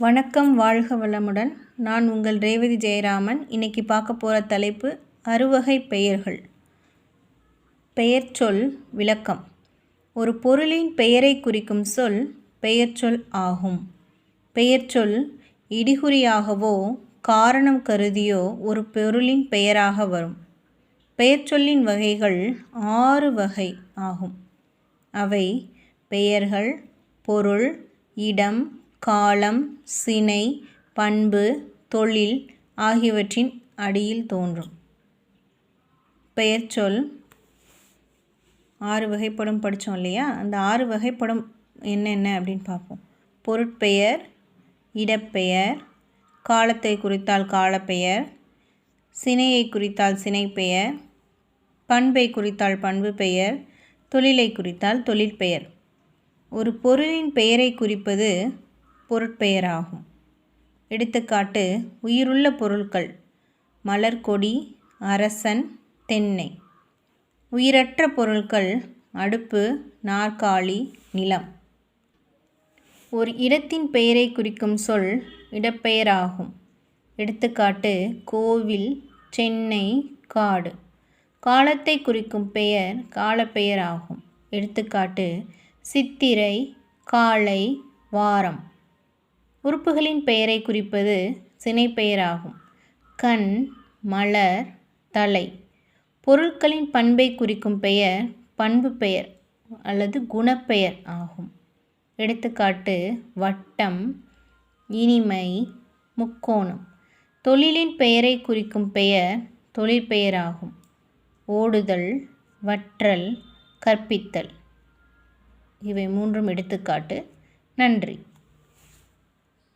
வணக்கம் வாழ்க வளமுடன். நான் உங்கள் ரேவதி ஜெயராமன். இன்னைக்கு பார்க்க போகிற தலைப்பு அறுவகை பெயர்கள். பெயர்ச்சொல் விளக்கம். ஒரு பொருளின் பெயரை குறிக்கும் சொல் பெயர்ச்சொல் ஆகும். பெயர்ச்சொல் இடிகுறியாகவோ காரணம் கருதியோ ஒரு பொருளின் பெயராக வரும். பெயர்ச்சொல்லின் வகைகள் ஆறு வகை ஆகும். அவை பெயர்கள் பொருள் இடம் காலம் சினை பண்பு தொழில் ஆகியவற்றின் அடியில் தோன்றும். பெயர்ச்சொல் ஆறு வகைப்படம் படித்தோம் இல்லையா? அந்த ஆறு வகைப்படம் என்னென்ன அப்படின்னு பார்ப்போம். பொருட்பெயர் இடப்பெயர் காலத்தை குறித்தால் காலப்பெயர் சினையை குறித்தால் சினைப்பெயர் பண்பை குறித்தால் பண்பு பெயர் தொழிலை குறித்தால் தொழிற்பெயர். ஒரு பொருளின் பெயரை குறிப்பது பொருட்பெயராகும். எடுத்துக்காட்டு உயிருள்ள பொருட்கள். மலர்கொடி அரசன் தென்னை. உயிரற்ற பொருட்கள் அடுப்பு நாற்காலி நிலம். ஒரு இடத்தின் பெயரை குறிக்கும் சொல் இடப்பெயராகும். எடுத்துக்காட்டு கோவில் சென்னை காடு. காலத்தை குறிக்கும் பெயர் காலப்பெயராகும். எடுத்துக்காட்டு சித்திரை காலை வாரம். உறுப்புகளின் பெயரை குறிப்பது சினைப்பெயராகும். கண் மலர் தலை. பொருட்களின் பண்பை குறிக்கும் பெயர் பண்பு பெயர் அல்லது குணப்பெயர் ஆகும். எடுத்துக்காட்டு வட்டம் இனிமை முக்கோணம். தொழிலின் பெயரை குறிக்கும் பெயர் தொழிற்பெயராகும் ஓடுதல் வற்றல் கற்பித்தல். இவை மூன்றும் எடுத்துக்காட்டு. நன்றி.